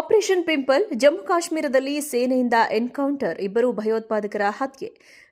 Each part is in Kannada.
ಆಪರೇಷನ್ ಪಿಂಪಲ್, ಜಮ್ಮು ಕಾಶ್ಮೀರದಲ್ಲಿ ಸೇನೆಯಿಂದ ಎನ್ಕೌಂಟರ್ ಇಬ್ಬರು ಭಯೋತ್ಪಾದಕರ ಹತ್ಯೆ.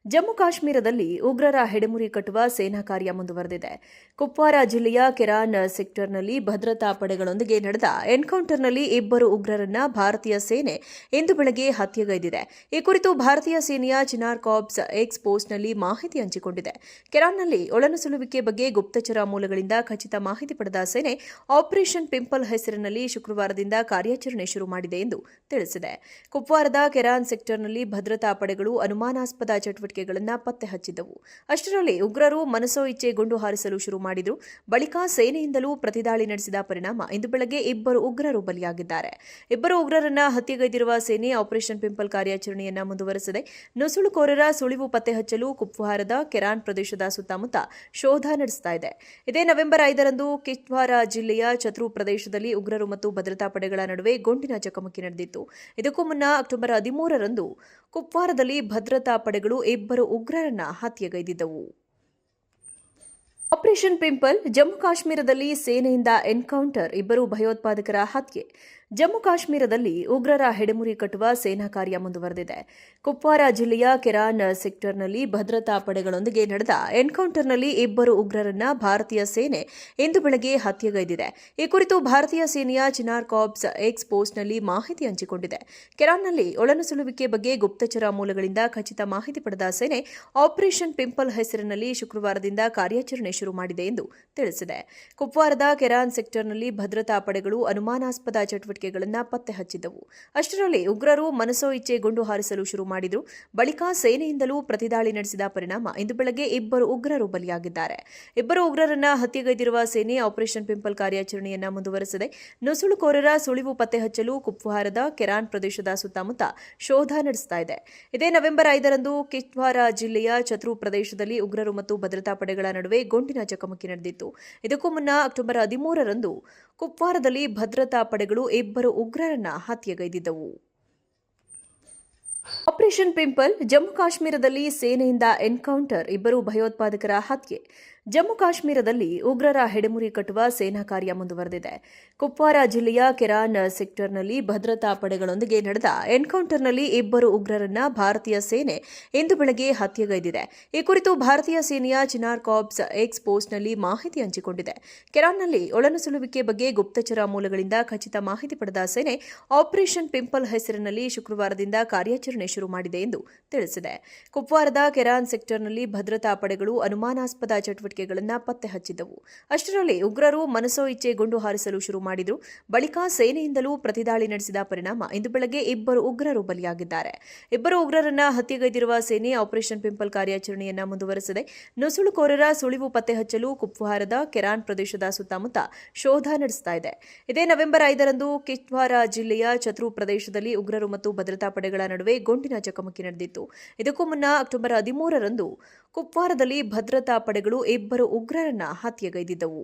ಜಮ್ಮು ಕಾಶ್ಮೀರದಲ್ಲಿ ಉಗ್ರರ ಹೆಡೆಮುರಿ ಕಟ್ಟುವ ಸೇನಾ ಕಾರ್ಯ ಮುಂದುವರೆದಿದೆ. ಕುಪ್ವಾರ ಜಿಲ್ಲೆಯ ಕೆರಾನ್ ಸೆಕ್ಟರ್ನಲ್ಲಿ ಭದ್ರತಾ ಪಡೆಗಳೊಂದಿಗೆ ನಡೆದ ಎನ್ಕೌಂಟರ್ನಲ್ಲಿ ಇಬ್ಬರು ಉಗ್ರರನ್ನ ಭಾರತೀಯ ಸೇನೆ ಇಂದು ಬೆಳಗ್ಗೆ ಹತ್ಯೆಗೈದಿದೆ. ಈ ಕುರಿತು ಭಾರತೀಯ ಸೇನೆಯ ಚಿನಾರ್ ಕಾರ್ಪ್ಸ್ ಎಕ್ಸ್ ಪೋಸ್ಟ್ನಲ್ಲಿ ಮಾಹಿತಿ ಹಂಚಿಕೊಂಡಿದೆ. ಕೆರಾನ್ನಲ್ಲಿ ಒಳನುಸುಳುವಿಕೆ ಬಗ್ಗೆ ಗುಪ್ತಚರ ಮೂಲಗಳಿಂದ ಖಚಿತ ಮಾಹಿತಿ ಪಡೆದ ಸೇನೆ, ಆಪರೇಷನ್ ಪಿಂಪಲ್ ಹೆಸರಿನಲ್ಲಿ ಶುಕ್ರವಾರದಿಂದ ಕಾರ್ಯಾಚರಣೆ ಶುರು ಮಾಡಿದೆ ಎಂದು ತಿಳಿಸಿದೆ. ಕುಪ್ವಾರದ ಕೆರಾನ್ ಸೆಕ್ಟರ್ನಲ್ಲಿ ಭದ್ರತಾ ಪಡೆಗಳು ಅನುಮಾನಾಸ್ಪದ ಚಟುವಟಿಕೆಗಳನ್ನು ಪತ್ತೆ ಹಚ್ಚಿದ್ದವು. ಅಷ್ಟರಲ್ಲಿ ಉಗ್ರರು ಮನಸೋ ಇಚ್ಛೆ ಗುಂಡು ಹಾರಿಸಲು ಶುರು ಮಾಡಿದರು. ಬಳಿಕ ಸೇನೆಯಿಂದಲೂ ಪ್ರತಿದಾಳಿ ನಡೆಸಿದ ಪರಿಣಾಮ ಇಂದು ಬೆಳಗ್ಗೆ ಇಬ್ಬರು ಉಗ್ರರು ಬಲಿಯಾಗಿದ್ದಾರೆ. ಇಬ್ಬರು ಉಗ್ರರನ್ನ ಹತ್ಯೆಗೈದಿರುವ ಸೇನೆ ಆಪರೇಷನ್ ಪಿಂಪಲ್ ಕಾರ್ಯಾಚರಣೆಯನ್ನ ಮುಂದುವರೆಸಿದೆ. ನುಸುಳುಕೋರರ ಸುಳಿವು ಪತ್ತೆ ಹಚ್ಚಲು ಕುಪ್ವಾರದ ಕೆರಾನ್ ಪ್ರದೇಶದ ಸುತ್ತಮುತ್ತ ಶೋಧ ನಡೆಸ್ತಾ ಇದೆ. ಇದೇ ನವೆಂಬರ್ ಐದರಂದು ಕಿಶ್ವಾರ ಜಿಲ್ಲೆಯ ಚತ್ರು ಪ್ರದೇಶದಲ್ಲಿ ಉಗ್ರರು ಮತ್ತು ಭದ್ರತಾ ಪಡೆಗಳ ನಡುವೆ ಗುಂಡಿನ ಚಕಮಕಿ ನಡೆದಿತ್ತು. ಇದಕ್ಕೂ ಮುನ್ನ ಅಕ್ಟೋಬರ್ ಹದಿಮೂರರಂದು ಕುಪ್ವಾರದಲ್ಲಿ ಭದ್ರತಾ ಪಡೆಗಳು ಇಬ್ಬರು ಉಗ್ರರನ್ನ ಹತ್ಯೆಗೈದಿದ್ದವು. ಆಪರೇಷನ್ ಪಿಂಪಲ್ ಜಮ್ಮು ಕಾಶ್ಮೀರದಲ್ಲಿ ಸೇನೆಯಿಂದ ಎನ್ಕೌಂಟರ್ ಇಬ್ಬರು ಭಯೋತ್ಪಾದಕರ ಹತ್ಯೆ. ಜಮ್ಮು ಕಾಶ್ಮೀರದಲ್ಲಿ ಉಗ್ರರ ಹೆಡೆಮುರಿ ಕಟ್ಟುವ ಸೇನಾ ಕಾರ್ಯ ಮುಂದುವರೆದಿದೆ. ಕುಪ್ವಾರ ಜಿಲ್ಲೆಯ ಕೆರಾನ್ ಸೆಕ್ಟರ್ನಲ್ಲಿ ಭದ್ರತಾ ಪಡೆಗಳೊಂದಿಗೆ ನಡೆದ ಎನ್ಕೌಂಟರ್ನಲ್ಲಿ ಇಬ್ಬರು ಉಗ್ರರನ್ನ ಭಾರತೀಯ ಸೇನೆ ಇಂದು ಬೆಳಗ್ಗೆ ಹತ್ಯೆಗೈದಿದೆ. ಈ ಕುರಿತು ಭಾರತೀಯ ಸೇನೆಯ ಚಿನಾರ್ ಕಾಪ್ಸ್ ಎಕ್ಸ್ ಪೋಸ್ಟ್ನಲ್ಲಿ ಮಾಹಿತಿ ಹಂಚಿಕೊಂಡಿದೆ. ಕೆರಾನ್ನಲ್ಲಿ ಒಳನುಸುಳುವಿಕೆ ಬಗ್ಗೆ ಗುಪ್ತಚರ ಮೂಲಗಳಿಂದ ಖಚಿತ ಮಾಹಿತಿ ಪಡೆದ ಸೇನೆ ಆಪರೇಷನ್ ಪಿಂಪಲ್ ಹೆಸರಿನಲ್ಲಿ ಶುಕ್ರವಾರದಿಂದ ಕಾರ್ಯಾಚರಣೆ ಶುರು ಮಾಡಿದೆ ಎಂದು ತಿಳಿಸಿದೆ. ಕುಪ್ವಾರದ ಕೆರಾನ್ ಸೆಕ್ಟರ್ನಲ್ಲಿ ಭದ್ರತಾ ಪಡೆಗಳು ಅನುಮಾನಾಸ್ಪದ ಚಟುವಟಿಕೆಗಳನ್ನು ಪತ್ತೆ ಹಚ್ಚಿದ್ದವು. ಅಷ್ಟರಲ್ಲಿ ಉಗ್ರರು ಮನಸೋ ಇಚ್ಛೆ ಗುಂಡು ಹಾರಿಸಲು ಶುರು ಮಾಡಿದ್ರು. ಬಳಿಕ ಸೇನೆಯಿಂದಲೂ ಪ್ರತಿದಾಳಿ ನಡೆಸಿದ ಪರಿಣಾಮ ಇಂದು ಬೆಳಗ್ಗೆ ಇಬ್ಬರು ಉಗ್ರರು ಬಲಿಯಾಗಿದ್ದಾರೆ. ಇಬ್ಬರು ಉಗ್ರರನ್ನ ಹತ್ಯೆಗೈದಿರುವ ಸೇನೆ ಆಪರೇಷನ್ ಪಿಂಪಲ್ ಕಾರ್ಯಾಚರಣೆಯನ್ನ ಮುಂದುವರೆಸಿದೆ. ನುಸುಳುಕೋರರ ಸುಳಿವು ಪತ್ತೆ ಹಚ್ಚಲು ಕುಪ್ವಾರದ ಕೆರಾನ್ ಪ್ರದೇಶದ ಸುತ್ತಮುತ್ತ ಶೋಧ ನಡೆಸ್ತಾ ಇದೆ. ಇದೇ ನವೆಂಬರ್ ಐದರಂದು ಕಿಶ್ವಾರ ಜಿಲ್ಲೆಯ ಚತ್ರು ಪ್ರದೇಶದಲ್ಲಿ ಉಗ್ರರು ಮತ್ತು ಭದ್ರತಾ ಪಡೆಗಳ ನಡುವೆ ಗುಂಡಿನ ಚಕಮಕಿ ನಡೆದಿತ್ತು. ಇದಕ್ಕೂ ಮುನ್ನ ಅಕ್ಟೋಬರ್ ಹದಿಮೂರರಂದು ಕುಪ್ವಾರದಲ್ಲಿ ಭದ್ರತಾ ಪಡೆಗಳು ಇಬ್ಬರು ಉಗ್ರರನ್ನ ಹತ್ಯೆಗೈದಿದ್ದವು. ಆಪರೇಷನ್ ಪಿಂಪಲ್, ಜಮ್ಮು ಕಾಶ್ಮೀರದಲ್ಲಿ ಸೇನೆಯಿಂದ ಎನ್ಕೌಂಟರ್ ಇಬ್ಬರು ಭಯೋತ್ಪಾದಕರ ಹತ್ಯೆ. ಜಮ್ಮು ಕಾಶ್ಮೀರದಲ್ಲಿ ಉಗ್ರರ ಹೆಡೆಮುರಿ ಕಟ್ಟುವ ಸೇನಾ ಕಾರ್ಯ ಮುಂದುವರೆದಿದೆ. ಕುಪ್ವಾರ ಜಿಲ್ಲೆಯ ಕೆರಾನ್ ಸೆಕ್ಟರ್ನಲ್ಲಿ ಭದ್ರತಾ ಪಡೆಗಳೊಂದಿಗೆ ನಡೆದ ಎನ್ಕೌಂಟರ್ನಲ್ಲಿ ಇಬ್ಬರು ಉಗ್ರರನ್ನ ಭಾರತೀಯ ಸೇನೆ ಇಂದು ಬೆಳಗ್ಗೆ ಹತ್ಯೆಗೈದಿದೆ. ಈ ಕುರಿತು ಭಾರತೀಯ ಸೇನೆಯ ಚಿನಾರ್ ಕಾಪ್ಸ್ ಎಕ್ಸ್ ಪೋಸ್ಟ್ನಲ್ಲಿ ಮಾಹಿತಿ ಹಂಚಿಕೊಂಡಿದೆ. ಕೆರಾನ್ನಲ್ಲಿ ಒಳನುಸುಳುವಿಕೆ ಬಗ್ಗೆ ಗುಪ್ತಚರ ಮೂಲಗಳಿಂದ ಖಚಿತ ಮಾಹಿತಿ ಪಡೆದ ಸೇನೆ, ಆಪರೇಷನ್ ಪಿಂಪಲ್ ಹೆಸರಿನಲ್ಲಿ ಶುಕ್ರವಾರದಿಂದ ಕಾರ್ಯಾಚರಣೆ ಶುರು ಮಾಡಿದೆ ಎಂದು ತಿಳಿಸಿದೆ. ಕುಪ್ವಾರದ ಕೆರಾನ್ ಸೆಕ್ಟರ್ನಲ್ಲಿ ಭದ್ರತಾ ಪಡೆಗಳು ಅನುಮಾನಾಸ್ಪದ ಚಟುವಟಿಕೆಗಳನ್ನು ಪತ್ತೆ ಹಚ್ಚಿದ್ದವು. ಅಷ್ಟರಲ್ಲಿ ಉಗ್ರರು ಮನಸೋ ಇಚ್ಛೆ ಗುಂಡು ಹಾರಿಸಲು ಶುರು ಮಾಡಿದ್ರು. ಬಳಿಕ ಸೇನೆಯಿಂದಲೂ ಪ್ರತಿದಾಳಿ ನಡೆಸಿದ ಪರಿಣಾಮ ಇಂದು ಬೆಳಗ್ಗೆ ಇಬ್ಬರು ಉಗ್ರರು ಬಲಿಯಾಗಿದ್ದಾರೆ. ಇಬ್ಬರು ಉಗ್ರರನ್ನ ಹತ್ಯೆಗೈದಿರುವ ಸೇನೆ ಆಪರೇಷನ್ ಪಿಂಪಲ್ ಕಾರ್ಯಾಚರಣೆಯನ್ನ ಮುಂದುವರೆಸಿದೆ. ನುಸುಳುಕೋರರ ಸುಳಿವು ಪತ್ತೆ ಹಚ್ಚಲು ಕುಪ್ವಾರದ ಕೆರಾನ್ ಪ್ರದೇಶದ ಸುತ್ತಮುತ್ತ ಶೋಧ ನಡೆಸ್ತಾ ಇದೆ. ಇದೇ ನವೆಂಬರ್ ಐದರಂದು ಕಿಶ್ವಾರ ಜಿಲ್ಲೆಯ ಚತ್ರು ಪ್ರದೇಶದಲ್ಲಿ ಉಗ್ರರು ಮತ್ತು ಭದ್ರತಾ ಪಡೆಗಳ ನಡುವೆ ಗುಂಡಿನ ಚಕಮಕಿ ನಡೆದಿತ್ತು. ಇದಕ್ಕೂ ಮುನ್ನ ಅಕ್ಟೋಬರ್ ಹದಿಮೂರರಂದು ಕುಪ್ವಾರದಲ್ಲಿ ಭದ್ರತಾ ಪಡೆಗಳು ಇಬ್ಬರು ಉಗ್ರರನ್ನ ಹತ್ಯೆಗೈದಿದ್ದವು.